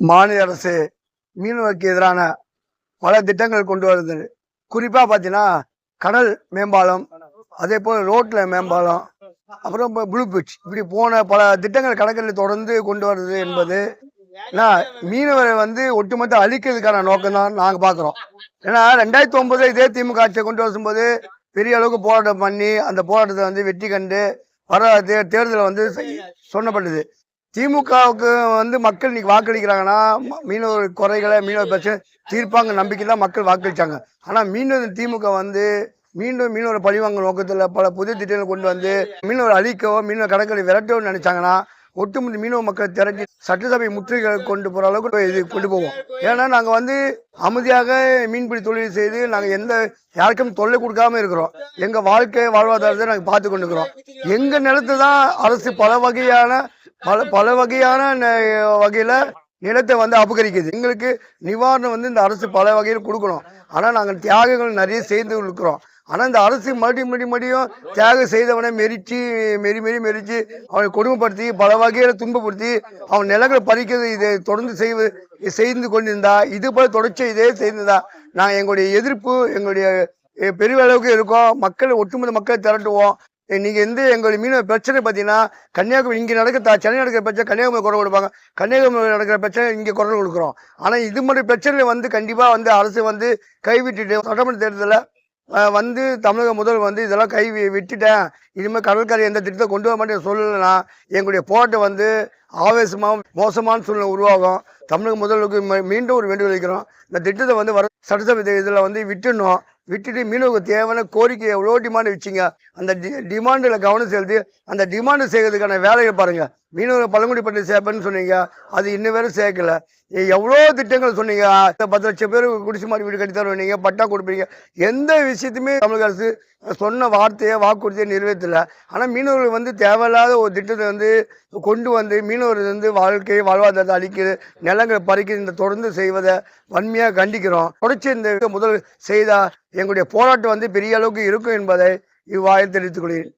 மாநில அரசு மீனவருக்கு எதிரான பல திட்டங்கள் கொண்டு வருது. குறிப்பாக பார்த்தீங்கன்னா கடல் மேம்பாலம் அதே போல் ரோட்டில் மேம்பாலம் அப்புறம் ப்ளூ பிச் இப்படி போன பல திட்டங்கள் கடற்கரையில் தொடர்ந்து கொண்டு வருது என்பது நான் மீனவரை வந்து ஒட்டுமொத்த அழிக்கிறதுக்கான நோக்கம் தான் நாங்கள் பார்க்குறோம் ஏன்னா ரெண்டாயிரத்தி ஒன்பது இதே திமுக ஆட்சியை கொண்டு வரும்போது பெரிய அளவுக்கு போராட்டம் பண்ணி அந்த போராட்டத்தை வந்து வெற்றி கண்டு வர தேர்தலை வந்து சொன்னப்பட்டது. திமுகவுக்கு வந்து மக்கள் இன்னைக்கு வாக்களிக்கிறாங்கன்னா ம- மீனவர் குறைகளை மீனவர் பிரச்சனை தீர்ப்பாங்க நம்பிக்கை தான் மக்கள் வாக்களிச்சாங்க. ஆனால் மீண்டும் திமுக வந்து மீண்டும் மீனவர் பழிவாங்க நோக்கத்தில் பல புதிய திட்டங்கள் கொண்டு வந்து மீனவர் அழிக்கவோ மீனவர் கடற்கரை விரட்டவோ நினைச்சாங்கன்னா ஒட்டுமொத்த மீனவ மக்களை திரட்டி சட்டசபை முற்றுகை கொண்டு போகிற அளவுக்கு இது கொண்டு போவோம். ஏன்னா நாங்கள் வந்து அமைதியாக மீன்பிடி தொழில் செய்து நாங்கள் எந்த யாருக்கும் தொல்லை கொடுக்காம இருக்கிறோம். எங்கள் வாழ்க்கை வாழ்வாதாரத்தை நாங்கள் பார்த்து கொண்டு இருக்கிறோம் நிலத்து நிலத்தை தான் அரசு பல வகையான பல பல வகையான வகையில நிலத்தை வந்து அபகரிக்குது. எங்களுக்கு நிவாரணம் வந்து இந்த அரசு பல வகையில் கொடுக்கணும். ஆனா நாங்கள் தியாகங்கள் நிறைய செய்து இருக்கிறோம். ஆனா இந்த அரசு மறுபடியும் மறுபடியும் மறுபடியும் தியாகம் செய்தவனை மெரிச்சு மெரி மெரி மெரிச்சு அவனை கொடுமைப்படுத்தி பல வகையில துன்பப்படுத்தி அவன் நிலங்களை பறிக்கிறது இதை தொடர்ந்து செய்வது செய்து கொண்டிருந்தா இது போல தொடர்ச்சி இதே செய்திருந்தா நான் எங்களுடைய எதிர்ப்பு எங்களுடைய பெரிய அளவுக்கு இருக்கோம். மக்கள் ஒட்டுமொத்த மக்களை திரட்டுவோம். நீங்கள் வந்து எந்த எங்களுடைய மீனவ பிரச்சனை பார்த்தீங்கன்னா கன்னியாகுமரி இங்கே நடக்கிற சென்னை நடக்கிற பிரச்சனை கன்னியாகுமரி குரல் கொடுப்பாங்க. கன்னியாகுமரி நடக்கிற பிரச்சனை இங்கே குரல் கொடுக்குறோம். ஆனால் இது மாதிரி பிரச்சனையில் வந்து கண்டிப்பாக வந்து அரசு வந்து கைவிட்டுட்டு சட்டமன்ற தேர்தலில் வந்து தமிழக முதல்வர் வந்து இதெல்லாம் கை வி- விட்டுட்டேன். இனிமேல் கடற்கரை எந்த திட்டத்தை கொண்டு வர மாட்டேன் சொல்லலைன்னா எங்களுடைய போராட்டம் வந்து ஆவேசமாக மோசமான சூழ்நிலை உருவாகும். தமிழக முதல்வருக்கு மீண்டும் ஒரு வேண்டுகோள் வைக்கிறோம். இந்த திட்டத்தை வந்து வர சட்டசபை இதில் வந்து விட்டுடணும். விட்டுட்டு மீனவருக்கு தேவையான கோரிக்கை எவ்வளோ டிமாண்ட் வச்சுங்க. அந்த டி டிமாண்டில் கவனம் செலுத்தி அந்த டிமாண்டு செய்கிறதுக்கான வேலையை பாருங்க. மீனவர் பழங்குடிப்பட்டு சேர்ப்பேன்னு சொன்னீங்க. அது இன்னும் வேற சேர்க்கல எவ்வளோ திட்டங்கள் சொன்னீங்க? பத்து லட்சம் பேர் குடிசை மாதிரி வீடு கட்டி தருவீங்க பட்டா கொடுப்பீங்க. எந்த விஷயத்தையுமே தமிழக அரசு சொன்ன வார்த்தையை வாக்குறுதியை நிறைவேற்றல. ஆனால் மீனவர்கள் வந்து தேவையில்லாத ஒரு திட்டத்தை வந்து கொண்டு வந்து மீனவர்கள் வந்து வாழ்க்கை வாழ்வாதாரத்தை அழிக்கிறது நிலங்களை பறிக்கிறது இந்த தொடர்ந்து செய்வதை வன்மையாக கண்டிக்கிறோம். தொடர்ச்சி இந்த முதல் செய்தால் எங்களுடைய போராட்டம் வந்து பெரிய அளவுக்கு இருக்கும் என்பதை இவ்வாறு தெரிவித்துக் கொள்கிறேன்.